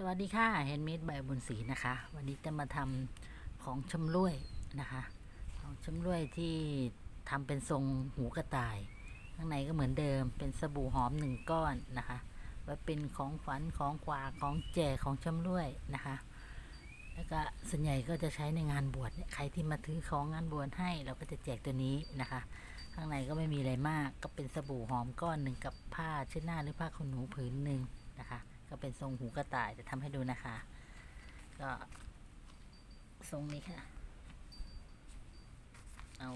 สวัสดีค่ะเฮนมิดใบบุญศรีนะคะ วันนี้จะมาทำของชำร่วยนะคะ ของชำร่วยที่ทำเป็นทรงหูกระต่าย ข้างในก็เหมือนเดิมเป็นสบู่หอมหนึ่งก้อนนะคะไว้เป็นของขวัญของขวาของแจกของชำร่วยนะคะ แล้วก็ส่วนใหญ่ก็จะใช้ในงานบวชเนี่ยใครที่มาถือของงานบวชให้เราก็จะแจกตัวนี้นะคะ ข้างในก็ไม่มีอะไรมากก็เป็นสบู่หอมก้อนหนึ่งกับผ้าเช็ดหน้าหรือผ้าขนหนูผืนหนึ่งนะคะ ก็เป็นทรงหูกระต่ายจะทำให้ดูนะคะ ก็ทรงนี้ค่ะ เอา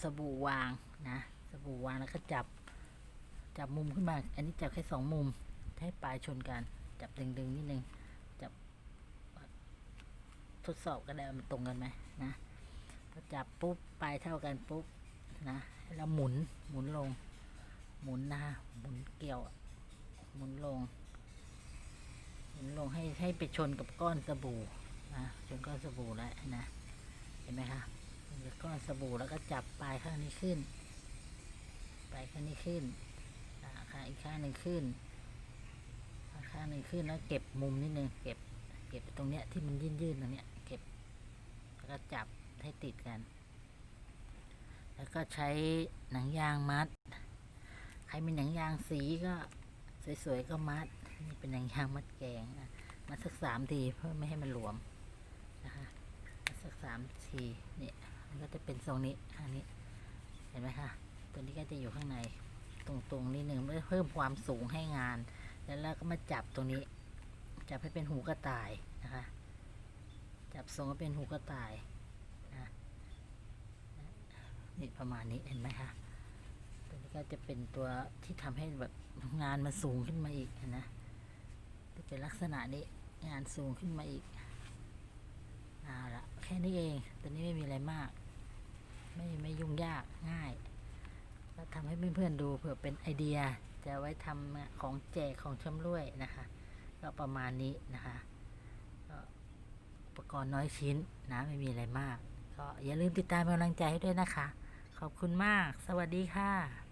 สบู่วางนะสบู่วางแล้วก็จับ จับมุมขึ้นมา อันนี้จับแค่สองมุมให้ปลายชนกัน จับดึงๆนิดนึงจับทดสอบก็ได้มันตรงกันไหมนะพอจับปุ๊บปลายเท่ากันปุ๊บนะแล้วหมุนหมุนลง หมุนนะคะหมุนเกี่ยว หมุนลง ลงให้ให้ไปชนกับก้อนสบู่นะชนก้อนสบู่แล้วนะเห็นไหมคะชนก้อนสบู่แล้วก็จับปลายข้างนี้ขึ้นปลายข้างนี้ขึ้นอ่าข้างอีกข้างหนึ่งขึ้นอ่าข้างหนึ่งขึ้นแล้วเก็บมุมนิดนึงเก็บเก็บตรงเนี้ยที่มันยื่นๆตรงเนี้ยเก็บแล้วก็จับให้ติดกัน แล้วก็ใช้หนังยางมัด ใครมีหนังยางสีก็สวยๆก็มัด นี่เป็นหนังยางมัดแกงนะมัดสักสามทีเพื่อไม่ให้มันหลวมนะคะมัดสักสามทีเนี่ยมันก็จะเป็นทรงนี้อันนี้ เห็นไหมคะตัวนี้ก็จะอยู่ข้างในตรงๆนิดหนึ่งเพื่อเพิ่มความสูงให้งาน แล้วเราก็มาจับตรงนี้ จับให้เป็นหูกระต่ายนะคะ จับทรงให้เป็นหูกระต่ายนะนี่ประมาณนี้เห็นไหมคะตัวนี้ก็จะเป็นตัวที่ทำให้แบบงานมันสูงขึ้นมาอีกนะ จะเป็นลักษณะนี้งานสูงขึ้นมาอีกเอาละแค่นี้เองตัวนี้ไม่มีอะไรมาก ไม่ไม่ยุ่งยากง่ายก็ทำให้เพื่อนๆดูเผื่อเป็นไอเดีย จะไว้ทำของแจกของชำร่วยนะคะ ก็ประมาณนี้นะคะก็อุปกรณ์น้อยชิ้นนะไม่มีอะไรมาก ก็อย่าลืมติดตามกำลังใจให้ด้วยนะคะ ขอบคุณมาก สวัสดีค่ะ